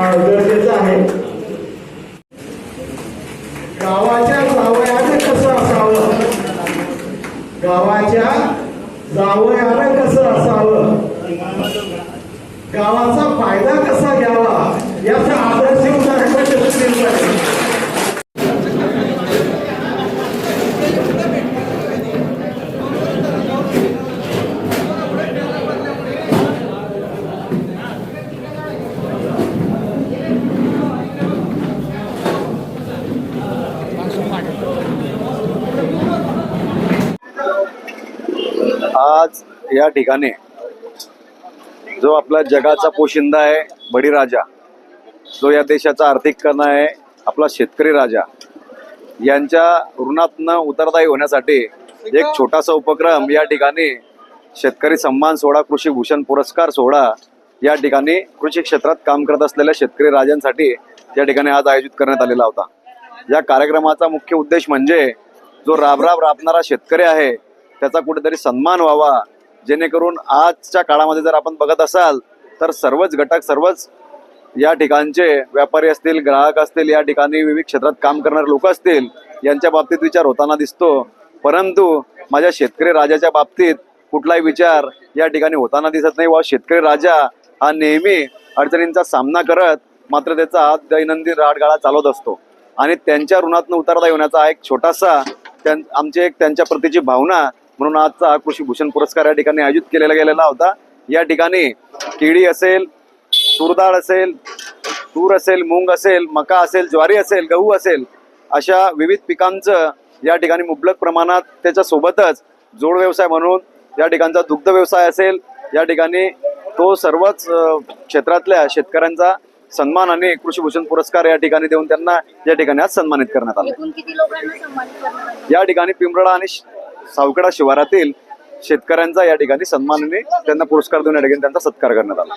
गरजेचं आहे. गावाच्या जावयानं कसं असावं? गावाच्या जावयानं कसं असावं? गावाचा फायदा कसा घ्यावा? याचं आदर्श उदाहरण म्हणजे आज या ठिकाणी जो आपला जगाचा पोशिंदा आहे बळीराजा जो या देशाचा आर्थिक कणा आहे आपला शेतकरी राजा यांच्या ऋणातनं उतरदायी होण्यासाठी एक छोटासा उपक्रम या ठिकाणी शेतकरी सन्मान सोहळा कृषी भूषण पुरस्कार सोहळा या ठिकाणी कृषी क्षेत्रात काम करत असलेल्या शेतकरी राजांसाठी या ठिकाणी आज आयोजित करण्यात आलेला होता. या कार्यक्रमाचा मुख्य उद्देश म्हणजे जो राबराब राबणारा शेतकरी आहे त्याचा कुठेतरी सन्मान व्हावा. जेणेकरून आजच्या काळामध्ये जर आपण बघत असाल तर सर्वच घटक सर्वच या ठिकाणचे व्यापारी असतील ग्राहक असतील या ठिकाणी विविध क्षेत्रात काम करणारे लोक असतील यांच्या बाबतीत विचार होताना दिसतो. परंतु माझ्या शेतकरी राजाच्या बाबतीत कुठलाही विचार या ठिकाणी होताना दिसत नाही. व शेतकरी राजा हा नेहमी अडचणींचा सामना करत मात्र त्याचा आज दैनंदिन राडगाळा चालवत असतो. आणि त्यांच्या ऋणातून उतरता येण्याचा एक छोटासा त्यां आमची एक त्यांच्या प्रतीची भावना म्हणून आजचा हा कृषी भूषण पुरस्कार या ठिकाणी आयोजित केलेला गेलेला होता या ठिकाणी केळी असेल तूरडाळ असेल तूर असेल मूग असेल मका असेल ज्वारी असेल गहू असेल अशा विविध पिकांचं या ठिकाणी मुबलक प्रमाणात त्याच्यासोबतच जोड व्यवसाय म्हणून या ठिकाणचा दुग्ध व्यवसाय असेल या ठिकाणी तो सर्वच क्षेत्रातल्या शेतकऱ्यांचा सन्मान आणि कृषीभूषण पुरस्कार या ठिकाणी देऊन त्यांना या ठिकाणी आज सन्मानित करण्यात आला? या ठिकाणी पिंपळा आणि सावकडा शिवारातील शेतकऱ्यांचा या ठिकाणी सन्मानाने त्यांना पुरस्कार देऊन या ठिकाणी त्यांचा सत्कार करण्यात आला.